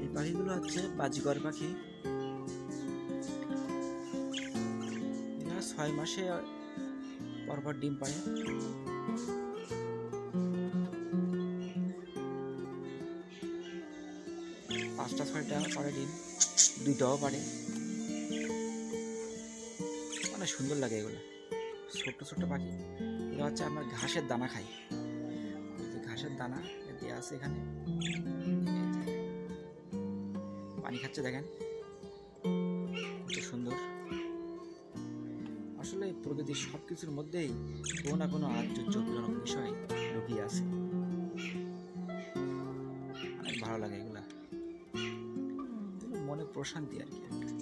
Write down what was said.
এই পাখিগুলো হচ্ছে বাজিগর পাখি এরা ছয় মাসে পরপর ডিম পাড়ে। পাঁচটা, ছয়টা পারে ডিম, দুইটাও পারে অনেক সুন্দর লাগে এগুলো। ছোট্ট ছোট্ট পাখি। এগুলো হচ্ছে আমার ঘাসের দানা যে ঘাসের দানা দেওয়া এখানে। পানি খাচ্ছে দেখেন। কত সুন্দর। আসলে প্রকৃতির সব কিছুর মধ্যেই কোনো না কোনো আশ্চর্যজনক বিষয় লুকিয়ে আছে। অনেক ভালো লাগে এগুলা। মনে প্রশান্তি আর কি।